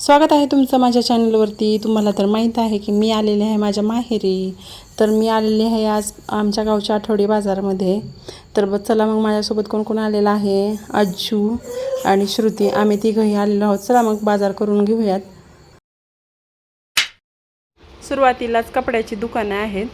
स्वागत आहे तुमचं माझ्या चॅनलवरती. तुम्हाला तर माहीत आहे की मी आलेले आहे माझ्या माहेरी. तर मी आलेली आहे आज आमच्या गावच्या आठवडी बाजारामध्ये. तर ब चला मग माझ्यासोबत कोण कोण आलेलं आहे? अज्जू आणि श्रुती. आम्ही तिघंही आलेलो आहोत. चला मग बाजार करून घेऊयात. सुरुवातीलाच कपड्याची दुकानं आहेत.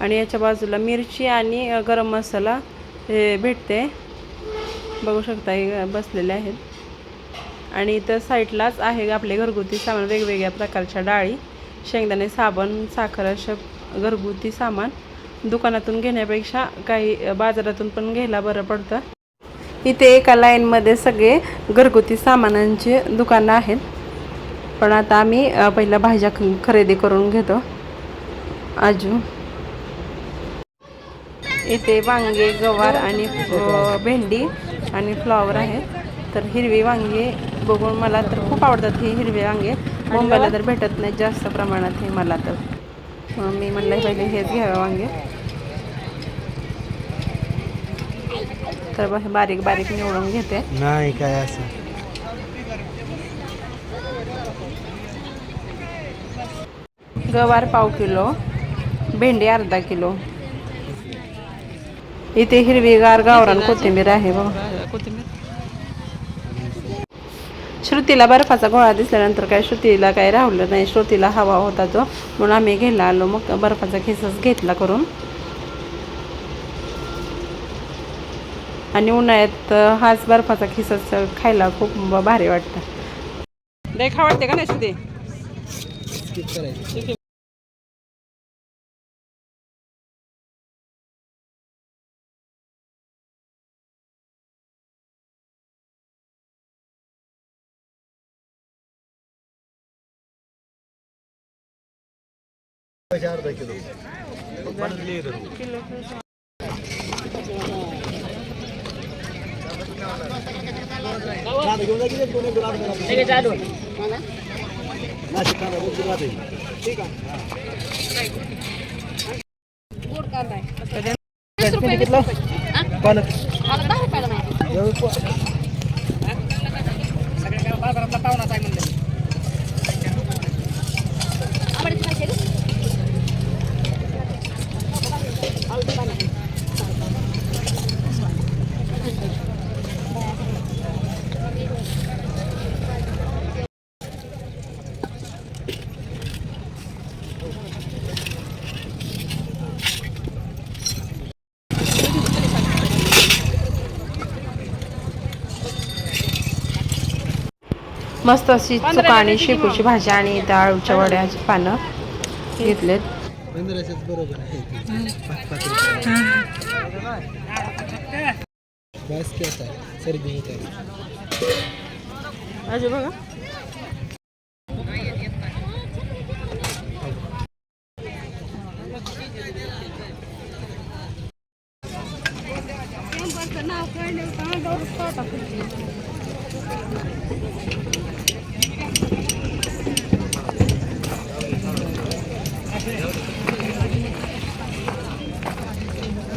आणि याच्या बाजूला मिरची आणि गरम मसाला हे भेटते. बघू शकता हे बसलेले आहेत. आणि इथं साईडलाच आहे आपले घरगुती सामान वेगवेगळ्या प्रकारच्या डाळी शेंगदाणे साबण साखर असं घरगुती सामान. दुकानातून घेण्यापेक्षा काही बाजारातून पण घ्यायला बरं पडतं. इथे एका लाईनमध्ये सगळे घरगुती सामानांची दुकानं आहेत. पण आता आम्ही पहिल्या भाज्या ख- खरेदी करून घेतो. आजू. इथे वांगे गवार आणि भेंडी आणि फ्लॉवर आहेत. तर हिरवी वांगे बघून मला तर खूप आवडतात हे हिरवे वांगे. मुंबईला तर भेटत नाहीत जास्त प्रमाणात हे मला तर. मग मी म्हणलं पहिले हेच घ्यावे वांगे. तर बारीक बारीक निवडून घेते. नाही काय असं. गवार पाव किलो भेंडी अर्धा किलो. इथे हिरवीगार गावरान कोथिंबीर आहे बघ. श्रुतीला बर्फाचा गोळा दिसल्यानंतर काय श्रुतीला काय राहिलं नाही श्रुतीला हवा होता तो. म्हणून आम्ही घ्यायला आलो मग बर्फाचा खिसच घेतला करून. आणि उन्हाळ्यात हाच बर्फाचा खिसच खायला खूप भारी वाटतं. लय खा वाटते का नाही श्रुती? करायचं अर्धा किलो. पालक मस्त अशी चुका आणि शेपूची भाजी आणि त्या आळूच्या वड्याची पानं घेतलेत. अजून बघा.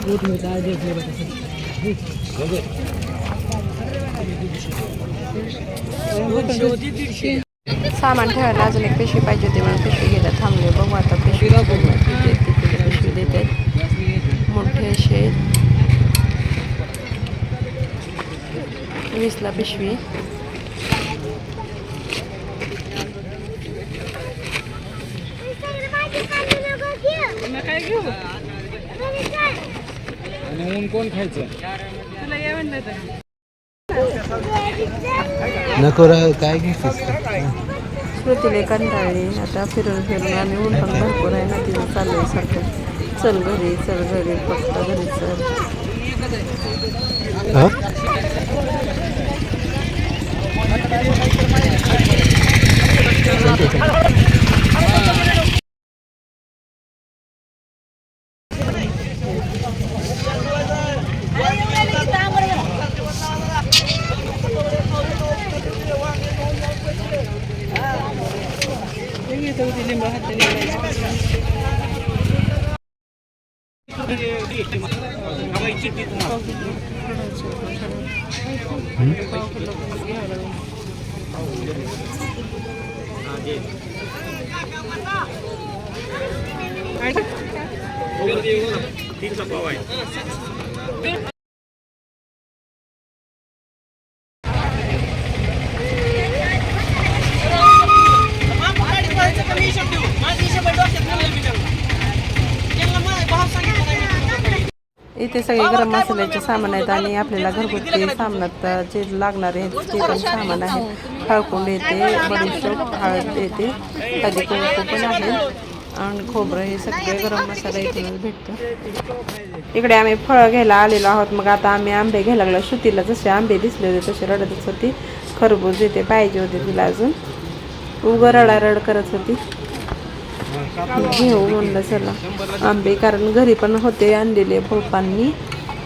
दूध में चाय देख ले बता सामान ठेवायला अजून एक पिशवी पाहिजे होती म्हणून पिशवी घ्यायला थांबले बघू आता पिशवी किती किती पिशवी देते मोठे असे वीसला पिशवी. आणि ऊन कोण खायचं? नको राह काय घेतेस स्मृतीले कंटाळली. आता फिरून फिरून आणि ऊन पण भरपूर आहे ना तिथं चाललंय सारखं. चल घरी चल घरी फक्त घरी चल. Hả? Thank you. তিনশো পাওয়ায় इथे सगळे गरम मसाल्याचे सामान आहेत आणि आपल्याला घरगुती सामानात जे लागणारे आहेत ते पण सामान आहे. हळकुंड येते बडीशोप हळद येते कधी कुंकू पण आहे आणि खोबरं हे सगळे गरम मसाला इथूनच भेटतो. इकडे आम्ही फळं घ्यायला आलेलो आहोत. मग आता आम्ही आंबे घ्यायला लागलो. श्रुतीला जसे आंबे दिसले होते तसे रडतच होती. खरबूज येते पाहिजे होते तिला अजून. उगं रडारड करत होती. घेऊ म्हणलं चला. आंबे कारण घरी पण होते आणलेले पप्पांनी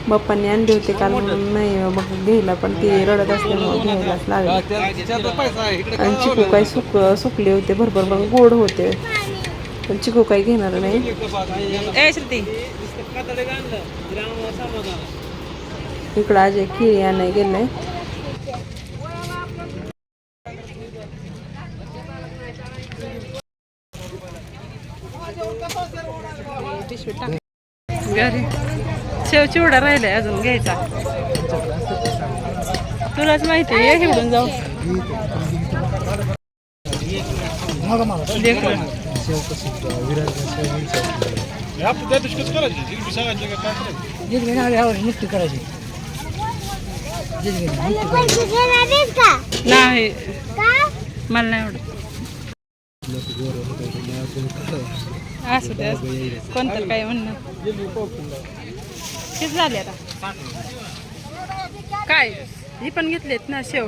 बाप्पांनी आणले होते काल नाही मग घ्यायला पण ते रडत असल्यामुळे घ्यायलाच लागले. आणि चिकू काही सुक सुकले होते भरभर पण गोड होते. पण चिकू काही घेणार नाही. इकडं अजय केळी आणाय गेलंय. घरी. शेव चिवडा राहिलाय अजून घ्यायचा. तुलाच माहिती आहे ये घेऊन जाऊ. नाही. मला नाही आवडत. असं. कोणतं काय म्हणणं? किती झाले आता. काय? ही पण घेतलीत ना शेव.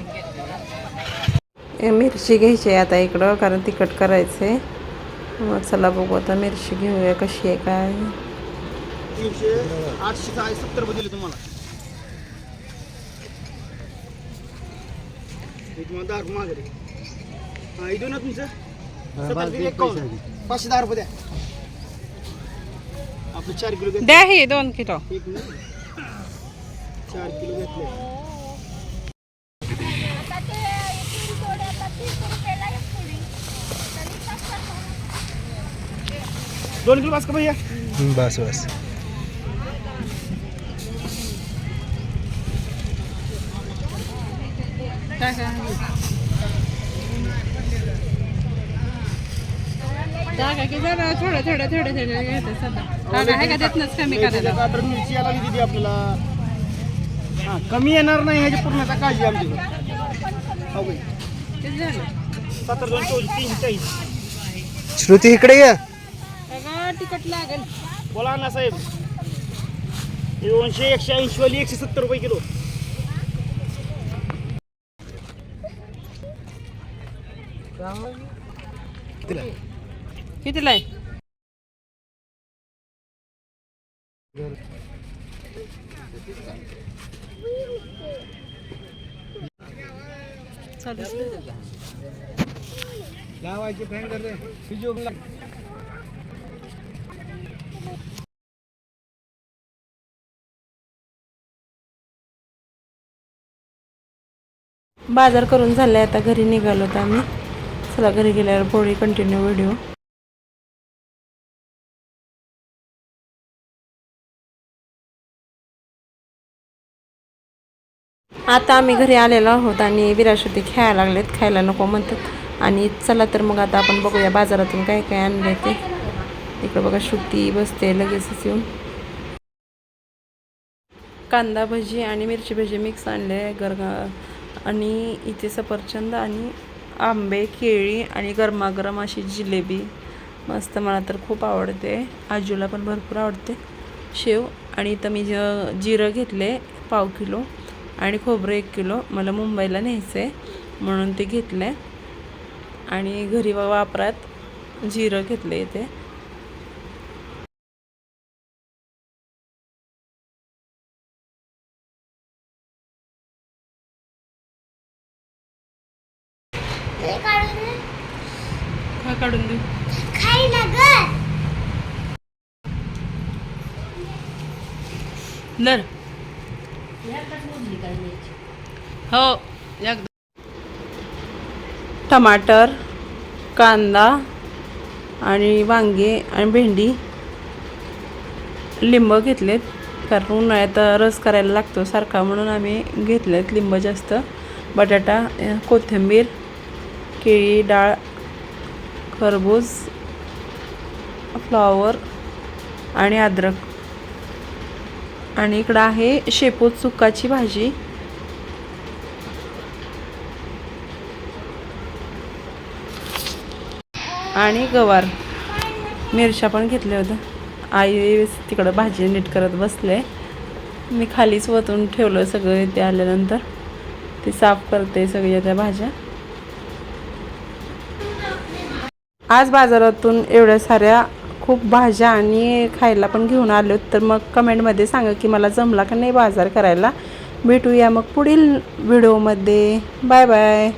मिरची घ्यायची आहे आता इकडं कारण तिखट करायचंय. मग चला बघू आता मिरची घेऊया कशी आहे काय. तीनशे आठशे सहाशे सत्तर रुपये दिले तुम्हाला. पाचशे दहा रुपये द्या. आपलं चार किलो घेतले. द्या हे दोन किलो. एक मिनिट चार किलो घेतले. आता ते तीन थोडे आता तीस रुपयाला एक पुडी तरी सत्तर दोन किलो पास का भैया? बस बस. जागा की जरा थोडं थोडं थोडं थोडं घेते सध्या. जागा आहे का त्यातनंच कमी करायला? मिरची आपल्याला. हा कमी येणार नाही ह्याची पूर्णता काळजी आमची. हो बाई. किती झालं? सत्तर दोन चौतीस तीनशे चाळीस. श्रुती इकडे ये. तिखट लागेल. बोला ना साहेब. हे दोनशे एकशे ऐंशी वाली एकशे सत्तर रुपये किलो. कितीला आहे? बाजार करून झालाय आता घरी निघालो तर आम्ही. चला घरी गेल्यावर पोळी कंटिन्यू व्हिडिओ आता आम्ही घरी आलेलो आहोत आणि विराशुद्धी खेळायला लागलेत खायला नको म्हणतात. आणि चला तर मग आता आपण बघूया बाजारातून काय काय आणले ते. इकडं बघा श्रुती बसते लगेचच येऊन. कांदा भजी आणि मिरची भजी मिक्स आणले गरगा आणि इथे सफरचंद आणि आंबे केळी आणि गरमागरम अशी जिलेबी. मस्त मला तर खूप आवडते. आजूला पण भरपूर आवडते. शेव आणि इथं मी ज जिरं घेतले पाव किलो. आणि खोबरं एक किलो. मला मुंबईला न्यायचं आहे म्हणून ते घेतले आणि घरी वापरात जिरं घेतले इथे. हे काढून देऊ नर. हो टमाटर कांदा आणि वांगे आणि भेंडी. लिंब घेतलेत कारण उन्हाळ्यात रस करायला लागतो सारखा म्हणून आम्ही घेतलेत लिंब जास्त. बटाटा कोथिंबीर केळी डाळ खरबूज फ्लॉवर आणि अद्रक. आणि इकडं आहे शेपू चुकाची भाजी. आणि गवार. मिरच्या पण घेतल्या होत्या. आई तिकडं भाजी नीट करत बसले. मी खालीच वतून ठेवलं सगळं ते आल्यानंतर. ते साफ करते सगळ्या त्या भाज्या. आज बाजारातून एवढ्या साऱ्या खूप भाज्या आणि खायला पण घेऊन आलो तर मग कमेंटमध्ये सांगा की मला जमला का नाही बाजार करायला. भेटूया मग पुढील व्हिडिओमध्ये. Bye bye.